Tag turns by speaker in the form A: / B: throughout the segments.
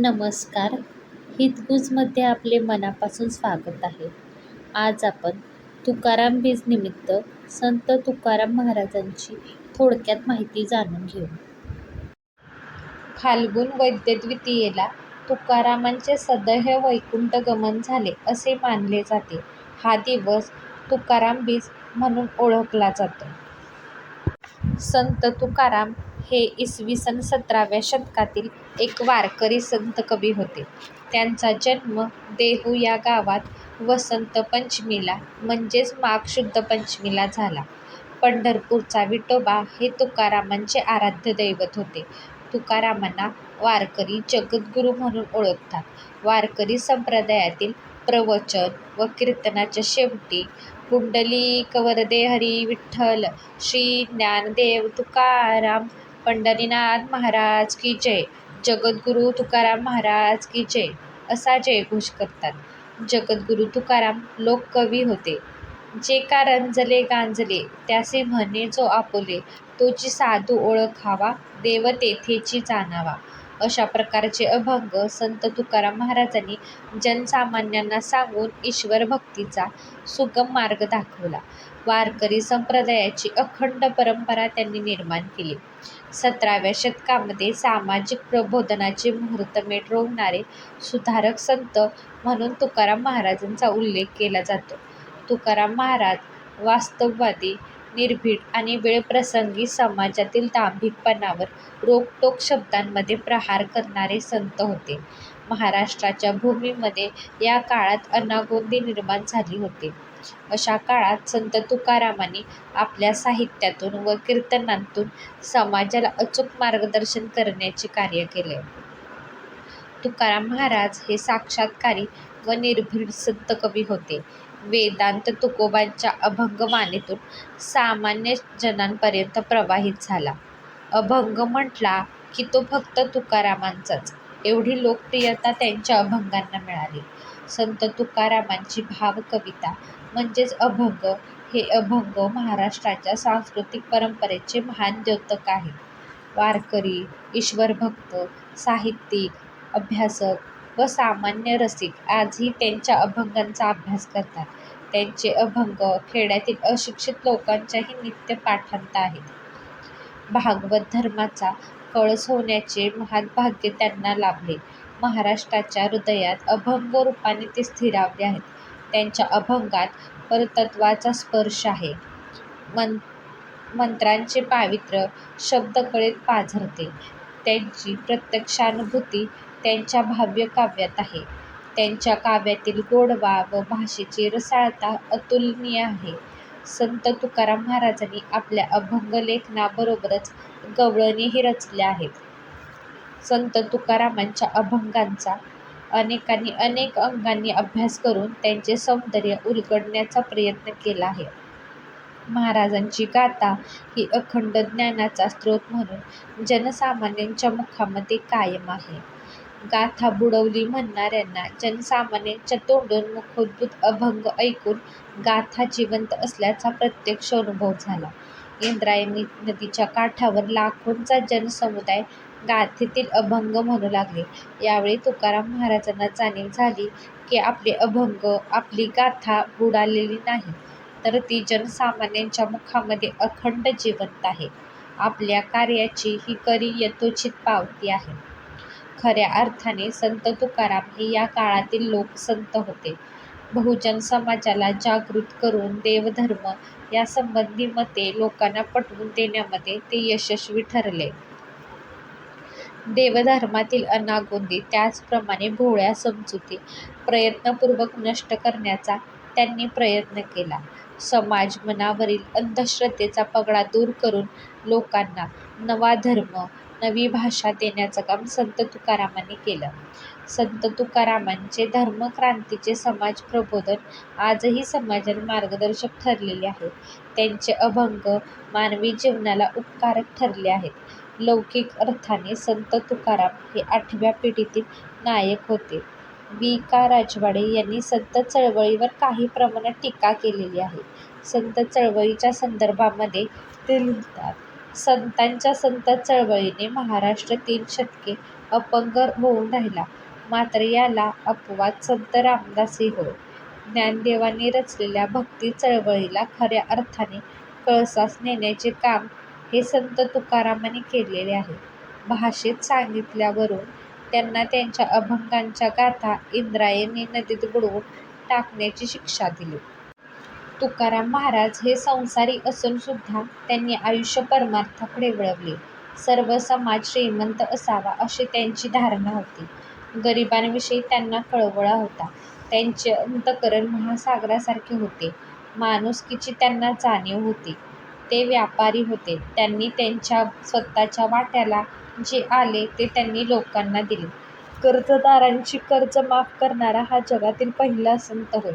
A: नमस्कार. हितगुजमध्ये आपले मनापासून स्वागत आहे. आज आपण तुकाराम बीजनिमित्त संत तुकाराम महाराजांची थोडक्यात माहिती जाणून घेऊ. फाल्गुन वैद्यद्वितीयेला तुकारामांचे सदैव वैकुंठ गमन झाले असे मानले जाते. हा दिवस तुकाराम बीज म्हणून ओळखला जातो. संत तुकाराम हे इसवी सन सतराव्या शतकातील एक वारकरी संत कवी होते. त्यांचा जन्म देहू या गावात वसंत पंचमीला म्हणजेच माघ शुद्ध पंचमीला झाला. पंढरपूरचा विठोबा हे तुकारामांचे आराध्य दैवत होते. तुकारामांना वारकरी जगद्गुरू म्हणून ओळखतात. वारकरी संप्रदायातील प्रवचन व कीर्तनाच्या शेवटी पुंडलिक वरदे हरी विठ्ठल श्री ज्ञानदेव तुकाराम पंढरीनाथ महाराज की जय. जगद्गुरू तुकाराम महाराज की जय. असा जयघोष करतात. जगद्गुरू तुकाराम लोककवी होते. जे का रंजले गांजले त्याचे म्हणे जो आपोले तोची साधू ओळखावा देव तेथेची जाणावा. अशा प्रकारचे अभंग संत तुकाराम महाराजांनी जनसामान्यांना सांगून ईश्वर भक्तीचा सुगम मार्ग दाखवला. वारकरी संप्रदायाची अखंड परंपरा त्यांनी निर्माण केली. सतराव्या शतकामध्ये सामाजिक प्रबोधनाचे मुहूर्तमेढ रोवणारे सुधारक संत म्हणून तुकाराम महाराजांचा उल्लेख केला जातो. तुकाराम महाराज वास्तववादी निर्भीड आणि वेळप्रसंगी समाजातील दांभिकपणावर रोखठोक शब्दांमध्ये प्रहार करणारे संत होते. महाराष्ट्राच्या भूमीमध्ये या काळात अनागोंदी निर्माण झाली होती. अशा काळात संत तुकारामांनी आपल्या साहित्यातून व कीर्तनांतून समाजाला अचूक मार्गदर्शन करण्याचे कार्य केले. तुकाराम महाराज हे साक्षात्कारी व निर्भीड संत कवी होते. वेदांत तुकोबांच्या अभंगवाणीतून सामान्य जनांपर्यंत प्रवाहित झाला. अभंग म्हटला की तो फक्त तुकारामांचाच. एवढी लोकप्रियता त्यांच्या अभंगांना मिळाली. संत तुकारामांची भावकविता म्हणजेच अभंग हे अभंग महाराष्ट्राच्या सांस्कृतिक परंपरेचे महान द्योतक आहेत वारकरी ईश्वरभक्त साहित्यिक अभ्यासक व सामान्य रसिक आजही त्यांच्या अभंगांचा अभ्यास करतात. त्यांचे अभंग खेड्यातील अशिक्षित लोकांच्याही नित्य पाठांत आहेत. भागवत धर्माचा कळस होण्याचे महान भाग्य त्यांना लाभले. महाराष्ट्राच्या हृदयात अभंग रूपाने ते स्थिरावले आहेत. त्यांच्या अभंगात परतत्त्वाचा स्पर्श आहे. मं मंत्रांचे पावित्र्य शब्दकळेत पाझरते. त्यांची प्रत्यक्षानुभूती त्यांच्या भाव्य काव्यात आहे. त्यांच्या काव्यातील गोडवा व भाषेची रसाळता अतुलनीय आहे. संत तुकाराम महाराजांनी आपल्या अभंग लेखनाबरोबरच गवळणीही रचल्या आहेत. संत तुकारामांच्या अभंगांचा अनेकांनी अनेक अंगांनी अभ्यास करून त्यांचे सौंदर्य उलगडण्याचा प्रयत्न केला आहे. महाराजांची गाथा ही अखंड ज्ञानाचा स्रोत म्हणून जनसामान्यांच्या मुखामध्ये कायम आहे. गाथा बुडवली म्हणणाऱ्यांना जनसामान्यांच्या तोंडून मुखोद्भूत अभंग ऐकून गाथा जिवंत असल्याचा प्रत्यक्ष अनुभव झाला. इंद्रायणी नदीच्या काठावर लाखोंचा जनसमुदाय गाथेतील अभंग म्हणू लागले. यावेळी तुकाराम महाराजांना जाणीव झाली की आपले अभंग आपली गाथा बुडालेली नाही तर ती जनसामान्यांच्या मुखामध्ये अखंड जिवंत आहे. आपल्या कार्याची ही खरी यथोचित पावती आहे. खऱ्या अर्थाने संत तुकाराम हे या काळातील लोकसंत होते. बहुजन समाजाला जागृत करून देवधर्म यासंबंधी मते लोकांना पटवून देण्यामध्ये ते यशस्वी ठरले. देवधर्मातील अनागोंदी त्याचप्रमाणे भोळ्या समजुती प्रयत्नपूर्वक नष्ट करण्याचा त्यांनी प्रयत्न केला. समाज मनावरील अंधश्रद्धेचा पगडा दूर करून लोकांना नवा धर्म नवी भाषा देण्याचं काम संत तुकारामांनी केलं. संत तुकारामांचे धर्मक्रांतीचे समाज प्रबोधन आजही समाजाला मार्गदर्शक ठरलेले आहे. त्यांचे अभंग मानवी जीवनाला उपकारक ठरले आहेत. लौकिक अर्थाने संत तुकाराम हे आठव्या पिढीतील नायक होते. वी का. राजवाडे यांनी संत चळवळीवर काही प्रमाणात टीका केलेली आहे. संत चळवळीच्या संदर्भामध्ये ते लिहितात संतांच्या संत चळवळीने महाराष्ट्र तीन शतके अपंग होऊन राहिला. मात्र याला अपवाद संत रामदासही होय. ज्ञानदेवांनी रचलेल्या भक्ती चळवळीला खऱ्या अर्थाने कळसास नेण्याचे काम हे संत तुकारामांनी केलेले आहे. भाषेत सांगितल्यावरून त्यांना त्यांच्या अभंगांच्या गाथा इंद्रायणी नदीत बुडवून टाकण्याची शिक्षा दिली. तुकाराम महाराज हे संसारी असूनसुद्धा त्यांनी आयुष्य परमार्थाकडे वळवले. सर्व समाज श्रीमंत असावा अशी त्यांची धारणा होती. गरिबांविषयी त्यांना कळवळा होता. त्यांचे अंतःकरण महासागरासारखे होते. माणुसकीची त्यांना जाणीव होती. ते व्यापारी होते. त्यांनी त्यांच्या स्वतःच्या वाट्याला जे आले ते त्यांनी लोकांना दिले. कर्जदारांची कर्ज माफ करणारा हा जगातील पहिला संत होय.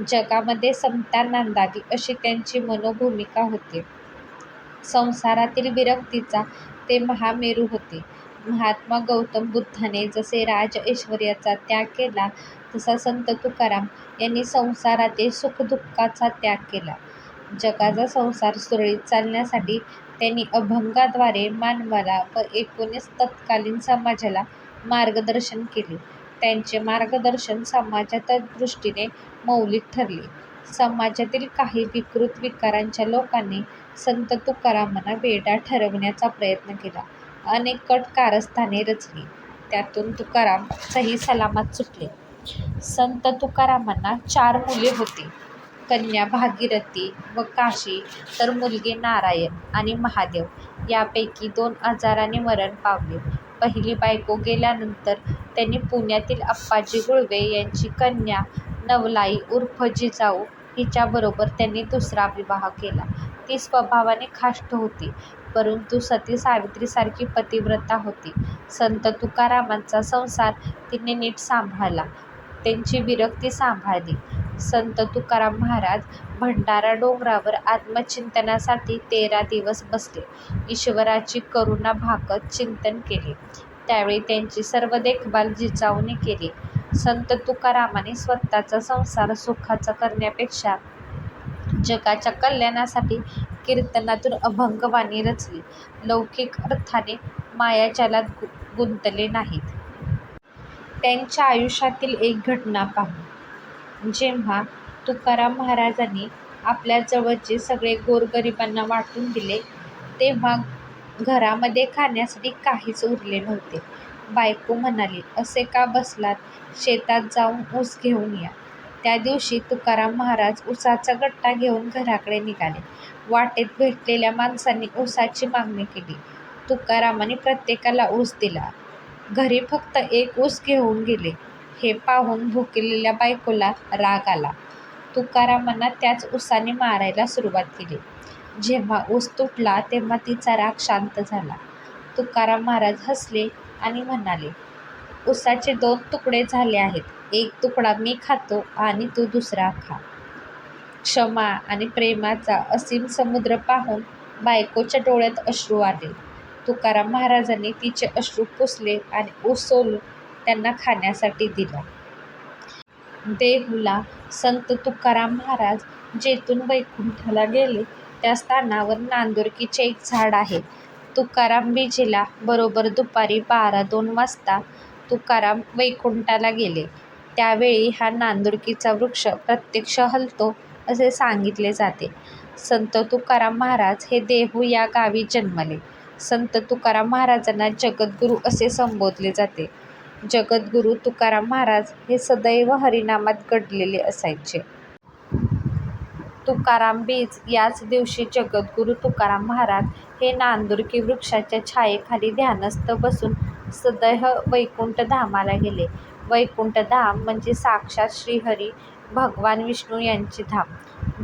A: जगामध्ये समता नांदावी अशी त्यांची मनोभूमिका होती. संसारातील विरक्तीचा ते महामेरू होते. महात्मा गौतम बुद्धाने जसे राज-ऐश्वर्याचा त्याग केला तसा संत तुकाराम यांनी संसारातील सुखदुःखाचा त्याग केला. जगाचा संसार सुरळीत चालण्यासाठी त्यांनी अभंगाद्वारे मानवाला व एकूणच तत्कालीन समाजाला मार्गदर्शन केले. त्यांचे मार्गदर्शन समाजाच्या दृष्टीने मौलिक ठरले. समाजातील काही विकृत विचारांच्या लोकांनी संत तुकारामांना वेडा ठरविण्याचा प्रयत्न केला. अनेक कट कारस्थाने रचली. त्यातून तुकाराम सहीसलामत सुटले. संत तुकारामांना चार मुले होती. कन्या भागीरथी व काशी तर मुलगे नारायण आणि महादेव. यापैकी दोन आजाराने मरण पावले. पहिली बायको गेल्यानंतर त्यांनी पुण्यातील आप्पाजी गुळवे यांची कन्या नवलाई उर्फ जिजाऊ हिच्याबरोबर त्यांनी दुसरा विवाह केला. ती स्वभावाने खाष्ट होती, परंतु सती सावित्रीसारखी पतिव्रता होती. संत तुकारामांचा संसार तिने नीट सांभाळला. त्यांची विरक्ती सांभाळली. संत तुकाराम महाराज भंडारा डोंगरावर आत्मचिंतनासाठी तेरा दिवस बसले. ईश्वराची करुणा भाकत चिंतन केले. त्यावेळी त्यांची सर्व देखभाल जिजाऊने केली. संत तुकारामांनी स्वतःचा संसार सुखाचा करण्यापेक्षा जगाच्या कल्याणासाठी कीर्तनातून अभंगवाणी रचली. लौकिक अर्थाने मायाजालात गुंतले नाहीत. त्यांच्या आयुष्यातील एक घटना पाहू. जेव्हा तुकाराम महाराजांनी आपल्या जवळचे सगळे गोरगरिबांना वाटून दिले तेव्हा घरामध्ये खाण्यासाठी काहीच उरले नव्हते. बायको म्हणाली, असे का बसलात, शेतात जाऊन ऊस घेऊन या. त्या दिवशी तुकाराम महाराज ऊसाचा गट्टा घेऊन घराकडे निघाले. वाटेत भेटलेल्या माणसांनी ऊसाची मागणी केली. तुकारामांनी प्रत्येकाला ऊस दिला. घरी फक्त एक ऊस घेऊन गेले. हे पाहून भुकेलेल्या बायकोला राग आला. तुकारामांना त्याच ऊसाने मारायला सुरुवात केली. जेव्हा ऊस तुटला तेव्हा तिचा राग शांत झाला. तुकाराम महाराज हसले आणि म्हणाले, उसाचे दोन तुकडे झाले आहेत. एक तुकडा मी खातो आणि तू दुसरा खा. क्षमा आणि प्रेमाचा असीम समुद्र पाहून बायकोच्या डोळ्यात अश्रू आले. तुकाराम महाराजांनी तिचे अश्रू पुसले आणि ऊस सोलून त्यांना खाण्यासाठी दिला. देहूला संत तुकाराम महाराज जेथून वैकुंठाला गेले त्या स्थानावर नांदुरकीचे एक झाड आहे. तुकाराम बीजेला बरोबर दुपारी बारा-दोन वाजता तुकाराम वैकुंठाला गेले. त्यावेळी हा नांदुरकीचा वृक्ष प्रत्यक्ष हलतो असे सांगितले जाते. संत तुकाराम महाराज हे देहू या गावी जन्मले. संत तुकाराम महाराजांना जगद्गुरू असे संबोधले जाते. जगद्गुरू तुकाराम महाराज हे सदैव हरिनामात गढलेले असायचे. तुकाराम बीज याच दिवशी जगद्गुरू तुकाराम महाराज हे नांदुर्की वृक्षाच्या छायेखाली ध्यानस्थ बसून सदैव वैकुंठ धामाला गेले. वैकुंठ धाम म्हणजे साक्षात श्रीहरी भगवान विष्णू यांचे धाम.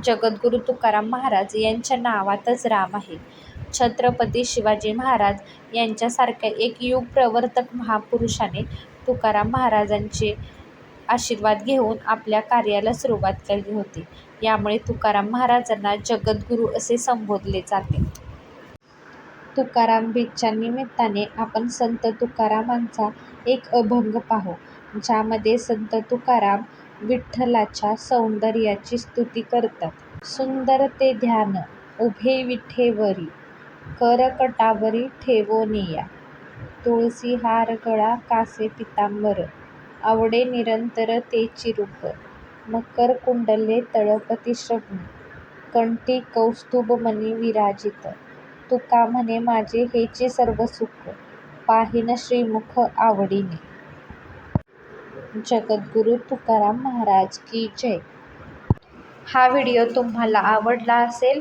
A: जगद्गुरू तुकाराम महाराज यांच्या नावातच राम आहे. छत्रपती शिवाजी महाराज यांच्यासारख्या एक युग प्रवर्तक महापुरुषाने तुकाराम महाराजांचे आशीर्वाद घेऊन आपल्या कार्याला सुरुवात केली होती. यामुळे तुकाराम महाराजांना जगद्गुरू असे संबोधले जाते. तुकाराम बीजच्या निमित्ताने आपण संत तुकारामांचा एक अभंग पाहू, ज्यामध्ये संत तुकाराम विठ्ठलाच्या सौंदर्याची स्तुती करतात. सुंदर ते ध्यान उभे विठेवरी, करकटावरी ठेवोनिया तुळसी हार गळा कासे पितांबर. आवडे निरंतर तेची रूप मकर कुंडले तळपती श्रवणी. कंठी कौस्तुभमणी विराजित. तुका म्हणे माझे हेचे सर्व सुख. पाहीन श्रीमुख आवडीने. जगद्गुरू तुकाराम महाराज की जय. हा व्हिडिओ तुम्हाला आवडला असेल